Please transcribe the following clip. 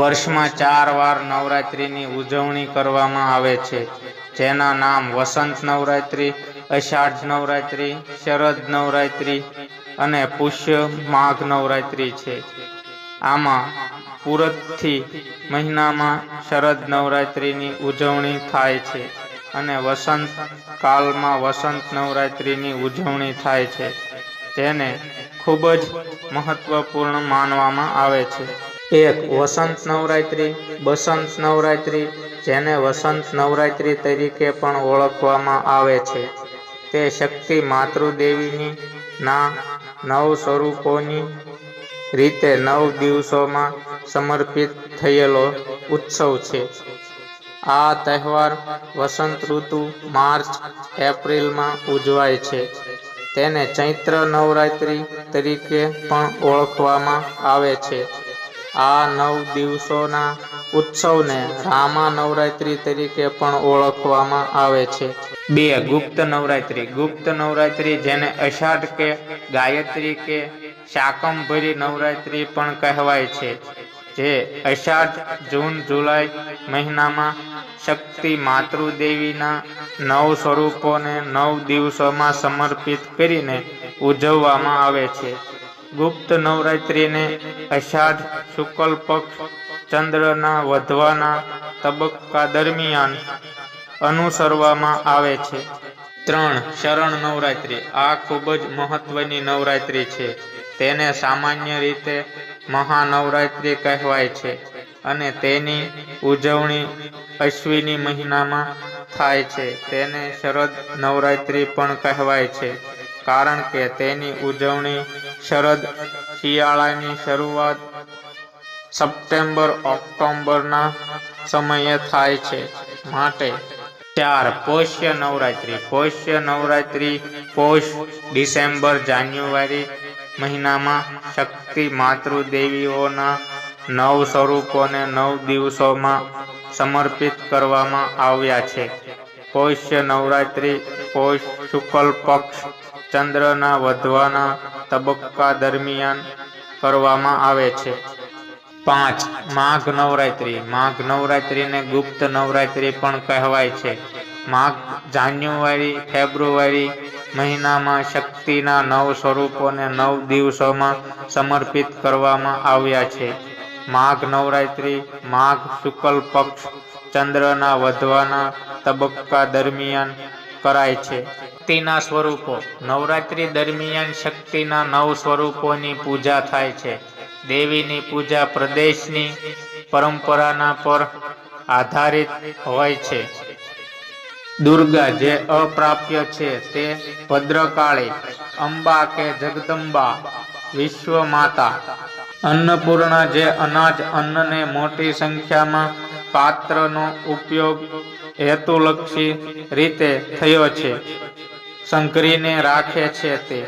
વર્ષમાં ચાર વાર નવરાત્રિની ઉજવણી કરવામાં આવે છે. જેના નામ વસંત નવરાત્રિ, અષાઢ નવરાત્રિ, શરદ નવરાત્રિ અને પુષ્ય માઘ નવરાત્રિ છે. આમાં પૂરતથી મહિનામાં શરદ નવરાત્રિની ઉજવણી થાય છે અને વસંત કાલમાં વસંત નવરાત્રિની ઉજવણી થાય છે. જેને ખૂબ જ મહત્વપૂર્ણ માનવામાં આવે છે. એક વસંત નવરાત્રિ, બસંત નવરાત્રિ, જેને વસંત નવરાત્રિ તરીકે પણ ઓળખવામાં આવે છે. તે શક્તિ માતૃદેવીની ના નવ સ્વરૂપોની રીતે નવ દિવસોમાં સમર્પિત થયેલો ઉત્સવ છે. આ તહેવાર વસંત ઋતુ માર્ચ, એપ્રિલમાં ઉજવાય છે. તેને ચૈત્ર નવરાત્રિ તરીકે પણ ઓળખવામાં આવે છે. આ નવ દિવસોના ઉત્સવને રામા નવરાત્રિ તરીકે પણ ઓળખવામાં આવે છે. બે, ગુપ્ત નવરાત્રિ. ગુપ્ત નવરાત્રિ જેને અષાઢ કે ગાયત્રી કે શાકંભરી નવરાત્રિ પણ કહેવાય છે, જે અષાઢ, જૂન, જુલાઈ મહિનામાં શક્તિ માતૃદેવીના નવ સ્વરૂપોને નવ દિવસોમાં સમર્પિત કરીને ઉજવવામાં આવે છે. ગુપ્ત નવરાત્રિને અષાઢ શુક્લ પક્ષ ચંદ્રના વધવાના તબક્કા દરમિયાન અનુસરવામાં આવે છે. ત્રણ શરણ નવરાત્રિ આ ખૂબ જ મહત્વની નવરાત્રિ છે. તેને સામાન્ય રીતે મહાનવરાત્રિ કહેવાય છે અને તેની ઉજવણી અશ્વિની મહિનામાં થાય છે. તેને શરદ નવરાત્રિ પણ કહેવાય છે કારણ કે તેની ઉજવણી શરદ શિયાળાની શરૂઆત સપ્ટેમ્બર ઓક્ટોબરના સમયે થાય છે માટે ચાર પોષ્ય નવરાત્રિ. પોષ્ય નવરાત્રિ પોષ ડિસેમ્બર, જાન્યુઆરી મહિનામાં શક્તિ માતૃદેવીઓના નવ સ્વરૂપોને નવ દિવસોમાં સમર્પિત કરવામાં આવ્યા છે. પોષ્ય નવરાત્રિ પોષ શુક્લ પક્ષ ચંદ્રના વધવાના તબક્કા દરમિયાન કરવામાં આવે છે. પાંચ, માઘ નવરાત્રિ. માઘ નવરાત્રિને ગુપ્ત નવરાત્રિ પણ કહેવાય છે. માઘ જાન્યુઆરી, ફેબ્રુઆરી મહિનામાં શક્તિના નવ સ્વરૂપોને નવ દિવસોમાં સમર્પિત કરવામાં આવ્યા છે. માઘ નવરાત્રિ, માઘ શુક્લ પક્ષ ચંદ્રના વધવાના તબક્કા દરમિયાન કરાય છે. શક્તિના સ્વરૂપો. નવરાત્રિ દરમિયાન શક્તિના નવ સ્વરૂપોની પૂજા થાય છે. દેવીની પૂજા પ્રદેશની પરંપરાના પર આધારિત હોય છે. દુર્ગા જે અપ્રાપ્ય છે તે ભદ્રકાળી, અંબા કે જગદંબા વિશ્વ માતા અન્નપૂર્ણા જે અનાજ અન્નને મોટી સંખ્યામાં પાત્રનો ઉપયોગ હેતુલક્ષી રીતે થયો છે. સંકરીને રાખે છે તે.